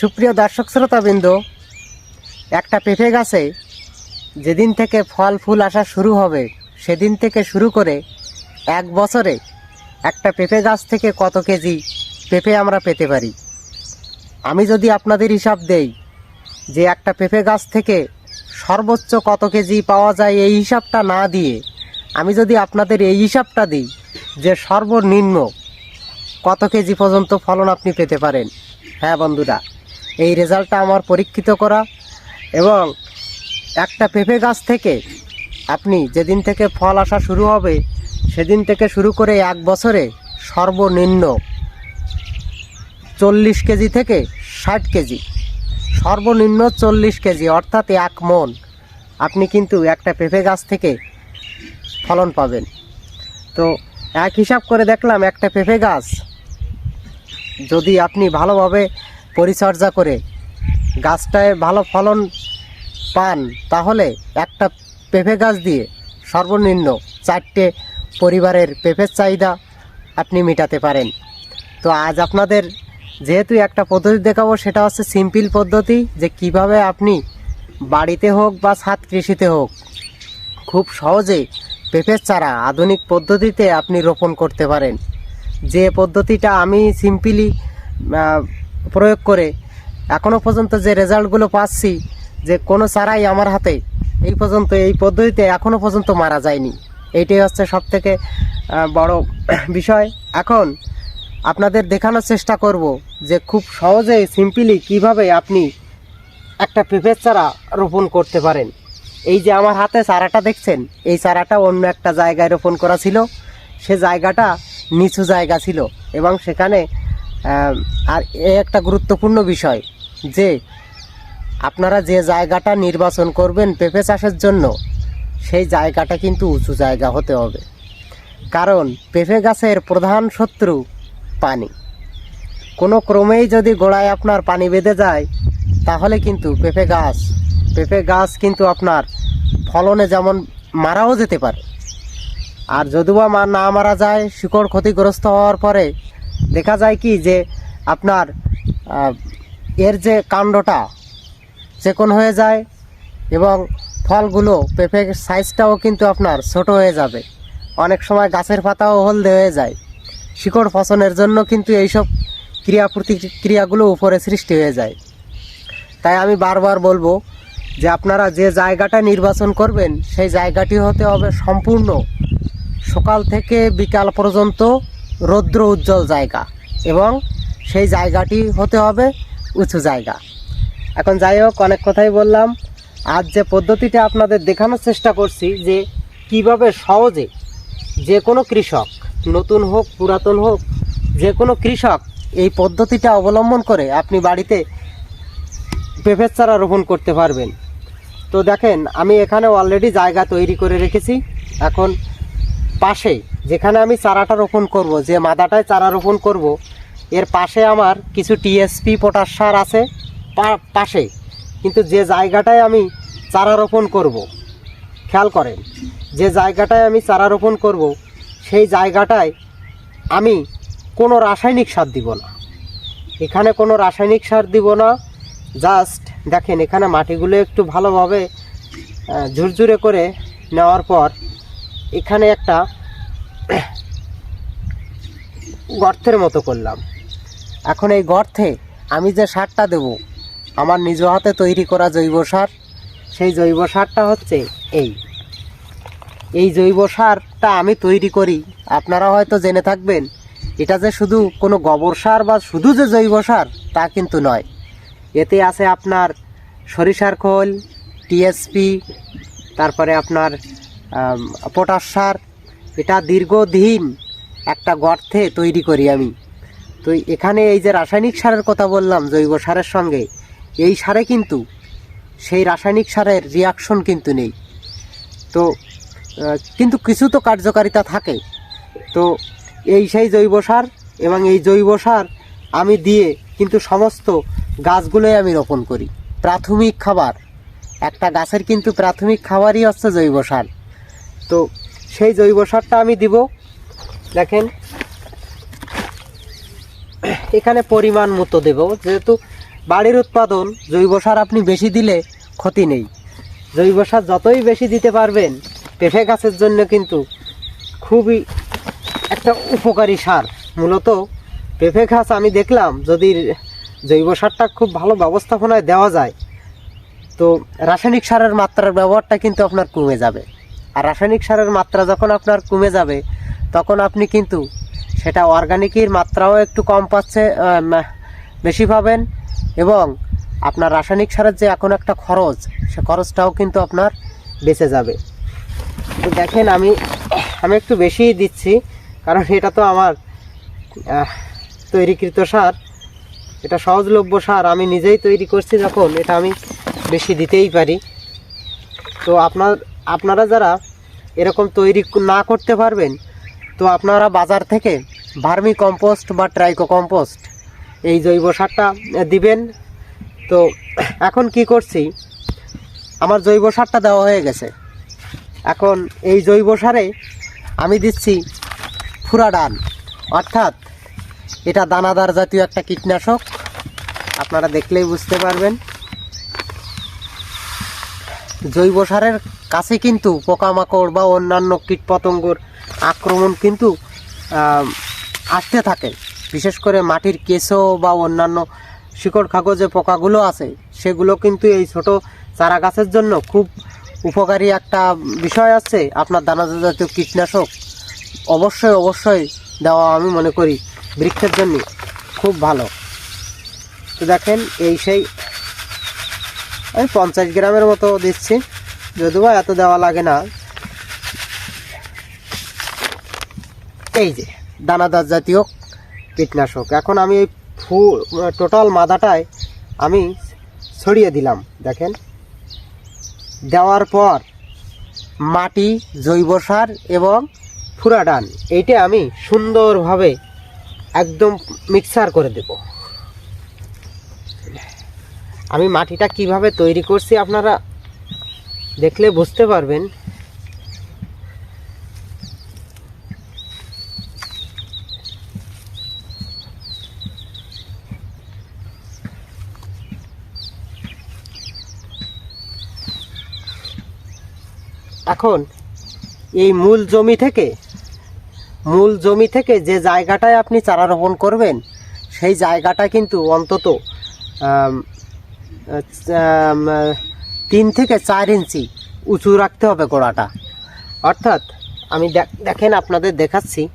সুপ্রিয় দর্শক শ্রোতাবৃন্দ, একটা পেঁপে গাছে যেদিন থেকে ফল ফুল আসা শুরু হবে, সেদিন থেকে শুরু করে এক বছরে একটা পেঁপে গাছ থেকে কত কেজি পেঁপে আমরা পেতে পারি? আমি যদি আপনাদের হিসাব দেই যে একটা পেঁপে গাছ থেকে সর্বোচ্চ কত কেজি পাওয়া যায় এই হিসাবটা না দিয়ে, আমি যদি আপনাদের এই হিসাবটা দিই যে সর্বনিম্ন কত কেজি পর্যন্ত ফলন আপনি পেতে পারেন? হ্যাঁ বন্ধুরা এই রেজাল্টটা আমার পরীক্ষিত করা এবং একটা পেঁপে গাছ থেকে আপনি যেদিন থেকে ফল আসা শুরু হবে, সেদিন থেকে শুরু করে এক বছরে সর্বনিম্ন চল্লিশ কেজি থেকে ষাট কেজি, সর্বনিম্ন চল্লিশ কেজি, অর্থাৎ এক মন আপনি কিন্তু একটা পেঁপে গাছ থেকে ফলন পাবেন। তো এক হিসাব করে দেখলাম একটা পেঁপে গাছ যদি আপনি ভালোভাবে পরিচর্যা করে গাছটায় ভালো ফলন পান, তাহলে একটা পেঁপে গাছ দিয়ে সর্বনিম্ন চারটে পরিবারের পেঁপের চাহিদা আপনি মেটাতে পারেন। তো আজ আপনাদের যেহেতু একটা পদ্ধতি দেখাবো, সেটা হচ্ছে সিম্পল পদ্ধতি যে কীভাবে আপনি বাড়িতে হোক বা ছাদ কৃষিতে হোক, খুব সহজে পেঁপের চারা আধুনিক পদ্ধতিতে আপনি রোপণ করতে পারেন। যে পদ্ধতিটা আমি সিম্পলি প্রয়োগ করে। এখনও পর্যন্ত যে রেজাল্টগুলো পাচ্ছি, যে কোনো চারাই আমার হাতে, এই পর্যন্ত, এই পদ্ধতিতে এখনও পর্যন্ত মারা যায়নি। এইটাই হচ্ছে সব থেকে বড় বিষয়। এখন আপনাদের দেখানোর চেষ্টা করব যে খুব সহজে, সিম্পলি কীভাবে আপনি একটা পেঁপের চারা রোপণ করতে পারেন। এই যে আমার হাতে চারাটা দেখছেন, এই চারাটা অন্য একটা জায়গায় রোপণ করা ছিল। সে জায়গাটা নিচু জায়গা ছিল এবং সেখানে আর এ একটা গুরুত্বপূর্ণ বিষয় যে আপনারা যে জায়গাটা নির্বাচন করবেন পেঁপে চাষের জন্য, সেই জায়গাটা কিন্তু উঁচু জায়গা হতে হবে। কারণ পেঁপে গাছের প্রধান শত্রু পানি। কোনো ক্রমেই যদি গোড়ায় আপনার পানি বেঁধে যায়, তাহলে কিন্তু পেঁপে গাছ পেঁপে গাছ কিন্তু আপনার ফলনে যেমন মারাও যেতে পারে। আর যদিও মা না মারা যায়, শিকড় ক্ষতিগ্রস্ত হওয়ার পরে দেখা যায় কি যে আপনার এর যে কাণ্ডটা চেকন হয়ে যায় এবং ফলগুলো পেঁপের সাইজটাও কিন্তু আপনার ছোট হয়ে যাবে। অনেক সময় গাছের পাতাও হলদে হয়ে যায়। শিকড় ফসনের জন্য কিন্তু এইসব ক্রিয়া প্রতিক্রিয়াগুলো উপরে সৃষ্টি হয়ে যায়। তাই আমি বারবার বলব যে আপনারা যে জায়গাটা নির্বাচন করবেন, সেই জায়গাটি হতে হবে সম্পূর্ণ সকাল থেকে বিকাল পর্যন্ত রৌদ্র উজ্জ্বল জায়গা এবং সেই জায়গাটি হতে হবে উঁচু জায়গা। এখন যাই হোক, অনেক কথাই বললাম। আজ যে পদ্ধতিটা আপনাদের দেখানোর চেষ্টা করছি যে কীভাবে সহজে যে কোনো কৃষক, নতুন হোক, পুরাতন হোক, যে কোনো কৃষক এই পদ্ধতিটা অবলম্বন করে আপনি বাড়িতে পেঁপের চারা রোপণ করতে পারবেন। তো দেখেন, আমি এখানে অলরেডি জায়গা তৈরি করে রেখেছি। এখন পাশে যেখানে আমি চারাটা রোপণ করব, যে মাদাটায় চারা রোপণ করব, এর পাশে আমার কিছু টিএসপি পটাশ সার আছে পাশে। কিন্তু যে জায়গাটায় আমি চারা রোপণ করব, খেয়াল করেন, যে জায়গাটায় আমি চারা রোপণ করব, সেই জায়গাটায় আমি কোনো রাসায়নিক সার দিব না। এখানে কোনো রাসায়নিক সার দিব না, জাস্ট দেখেন এখানে মাটিগুলো একটু ভালোভাবে ঝুরঝুরে করে নেওয়ার পর, এখানে একটা গর্তের মতো করলাম। এখন এই গর্তে আমি যে সারটা দেব, আমার নিজ হাতে তৈরি করা জৈব সার, সেই জৈব সারটা হচ্ছে এই। এই জৈব সারটা আমি তৈরি করি, আপনারা হয়তো জেনে থাকবেন, এটা যে শুধু কোনো গোবর সার বা শুধু যে জৈব সার, তা কিন্তু নয়। এতে আছে আপনার সরিষার খোল, টিএসপি, তারপরে আপনার পটাশ সার এটা দীর্ঘদিন একটা গর্তে তৈরি করি আমি। তো এখানে এই যে রাসায়নিক সারের কথা বললাম, জৈব সারের সঙ্গে, এই সারে কিন্তু সেই রাসায়নিক সারের রিয়াকশন কিন্তু নেই। তো কিন্তু কিছু তো কার্যকারিতা থাকে। তো এই সেই জৈব সার এবং এই জৈব সার আমি দিয়ে কিন্তু সমস্ত গাছগুলোই আমি রোপণ করি। প্রাথমিক খাবার, একটা গাছের কিন্তু প্রাথমিক খাবারই হচ্ছে জৈব সার। তো সেই জৈব সারটা আমি দিব। দেখেন। এখানে পরিমাণ মতো দেব। যেহেতু বাড়ির উৎপাদন, জৈব সার আপনি বেশি দিলে ক্ষতি নেই। জৈব সার যতই বেশি দিতে পারবেন, পেঁপে গাছের জন্য কিন্তু খুবই একটা উপকারী সার। মূলত পেঁপে গাছ আমি দেখলাম, যদি জৈব সারটা খুব ভালো ব্যবস্থাপনায় দেওয়া যায়, তো রাসায়নিক সারের মাত্রার ব্যবহারটা কিন্তু আপনার কমে যাবে। আর রাসায়নিক সারের মাত্রা যখন আপনার কমে যাবে, তখন আপনি কিন্তু সেটা অর্গানিকের মাত্রাও একটু কম পাচ্ছে বেশি পাবেন এবং আপনার রাসায়নিক সারের যে এখন একটা খরচ, সে খরচটাও কিন্তু আপনার বেঁচে যাবে। তো দেখেন আমি আমি একটু বেশি দিচ্ছি, কারণ এটা তো আমার তৈরিকৃত সার। এটা সহজলভ্য সার, আমি নিজেই তৈরি করছি যখন, এটা আমি বেশি দিতেই পারি। তো আপনার আপনারা যারা এরকম তৈরি না করতে পারবেন, তো আপনারা বাজার থেকে ভার্মি কম্পোস্ট বা ট্রাইকো কম্পোস্ট, এই জৈব সারটা দিবেন। তো এখন কি করছি, আমার জৈব সারটা দেওয়া হয়ে গেছে। এখন এই জৈব সারে আমি দিচ্ছি ফুরাডান অর্থাৎ এটা দানাদার জাতীয় একটা কীটনাশক, আপনারা দেখলেই বুঝতে পারবেন। জৈব সারের কাছে কিন্তু পোকামাকড় বা অন্যান্য কীটপতঙ্গর আক্রমণ কিন্তু আসতে থাকে। বিশেষ করে মাটির কেঁচো বা অন্যান্য শিকড় খাগো যে পোকাগুলো আছে, সেগুলো কিন্তু এই ছোট চারা গাছের জন্য খুব উপকারী একটা বিষয় আছে। আপনার দানাদার জাতীয় কীটনাশক অবশ্যই অবশ্যই দেওয়া আমি মনে করি বৃক্ষের জন্য খুব ভালো। তো দেখেন, এই সেই আমি পঞ্চাশ গ্রামের মতো দিচ্ছি। যদিও এত দেওয়া লাগে না। এই যে, দানাদার জাতীয় কীটনাশক। এখন আমি এই ফু টোটাল মাদাটায় আমি ছড়িয়ে দিলাম, দেখেন। দেওয়ার পর মাটি, জৈব সার এবং ফুরাডান, এইটা আমি সুন্দরভাবে একদম মিক্সার করে দেব। আমি মাটিটা কীভাবে তৈরি করছি আপনারা দেখলে বুঝতে পারবেন। এখন এই মূল জমি থেকে, মূল জমি থেকে যে জায়গাটায় আপনি চারা রোপণ করবেন, সেই জায়গাটা কিন্তু অন্তত তিন থেকে চার ইঞ্চি উঁচু রাখতে হবে গোড়াটা। অর্থাৎ আমি দেখ- দেখেন আপনাদের দেখাচ্ছি।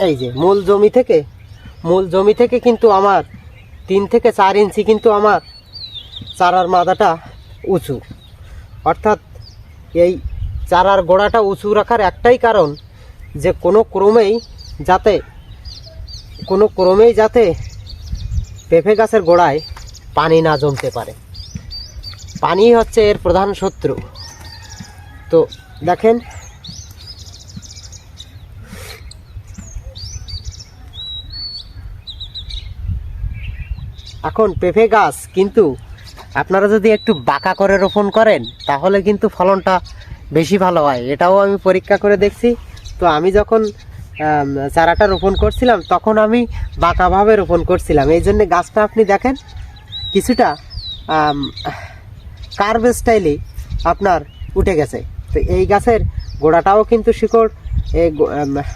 এই যে, মূল জমি থেকে, মূল জমি থেকে কিন্তু আমার তিন থেকে চার ইঞ্চি কিন্তু আমার চারার মাদাটা উঁচু। অর্থাৎ এই চারার গোড়াটা উঁচু রাখার একটাই কারণ যে কোনো ক্রমেই যাতে, কোনো ক্রমেই যাতে পেঁপে গাছের গোড়ায় পানি না জমতে পারে। পানি হচ্ছে এর প্রধান শত্রু। তো দেখেন এখন পেঁপে গাছ, কিন্তু আপনারা যদি একটু বাঁকা করে রোপণ করেন, তাহলে কিন্তু ফলনটা বেশি ভালো হয়। এটাও আমি পরীক্ষা করে দেখছি। তো আমি যখন চারাটা রোপণ করছিলাম, তখন আমি বাঁকাভাবে রোপণ করছিলাম। এই জন্যে গাছটা আপনি দেখেন, কিছুটা কার্ভ স্টাইলে আপনার উঠে গেছে। তো এই গাছের গোড়াটাও কিন্তু শিকড়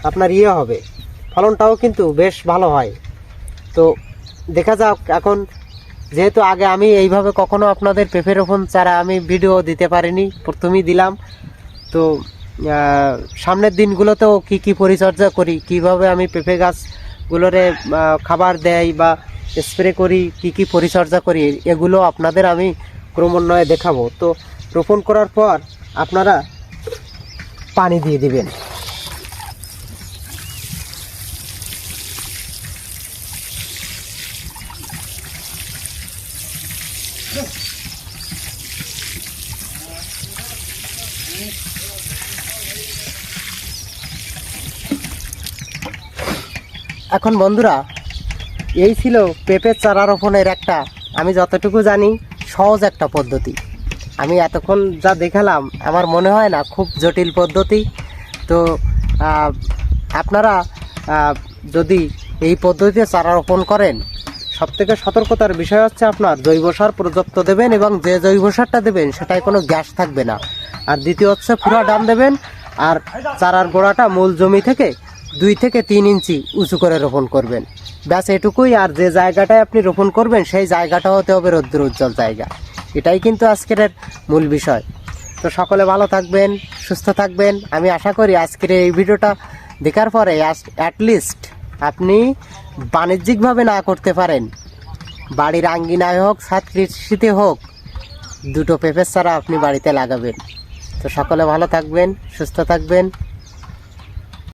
আপনার ইয়ে হবে। ফলনটাও কিন্তু বেশ ভালো হয়। তো দেখা যাক, এখন যেহেতু আগে আমি এইভাবে কখনো আপনাদের পেঁপে রোপণ চারা আমি ভিডিও দিতে পারিনি, প্রথমেই দিলাম। তো সামনের দিনগুলোতেও কি কি পরিচর্যা করি, কীভাবে আমি পেঁপে গাছগুলোরে খাবার দেই বা স্প্রে করি, কি কি পরিচর্যা করি, এগুলো আপনাদের আমি ক্রমান্বয়ে দেখাবো। তো, রোপণ করার পর আপনারা পানি দিয়ে দিবেন। এখন বন্ধুরা, এই ছিল পেঁপের চারা রোপণের একটা, আমি যতটুকু জানি, সহজ একটা পদ্ধতি। আমি এতক্ষণ যা দেখালাম, আমার মনে হয় না খুব জটিল পদ্ধতি। তো আপনারা যদি এই পদ্ধতিতে চারা রোপণ করেন, সবথেকে সতর্কতার বিষয় হচ্ছে আপনার জৈব সার পর্যাপ্ত দেবেন এবং যে জৈব সারটা দেবেন, সেটায় কোনো গ্যাস থাকবে না। আর দ্বিতীয় হচ্ছে, পুরা ডান দেবেন, আর চারার গোড়াটা মূল জমি থেকে দুই থেকে তিন ইঞ্চি উঁচু করে রোপণ করবেন। ব্যাস এটুকুই, আর যে জায়গাটায় আপনি রোপণ করবেন, সেই জায়গাটা হতে হবে রৌদ্র উজ্জ্বল জায়গা। এটাই কিন্তু আজকের মূল বিষয়। তো সকলে ভালো থাকবেন, সুস্থ থাকবেন। আমি আশা করি আজকের এই ভিডিওটা দেখার পরে অ্যাটলিস্ট আপনি বাণিজ্যিকভাবে না করতে পারেন। বাড়ির আঙ্গিনায় হোক ছাদ কৃষিতে হোক, দুটো পেঁপের চারা আপনি বাড়িতে লাগাবেন। তো সকলে ভালো থাকবেন, সুস্থ থাকবেন।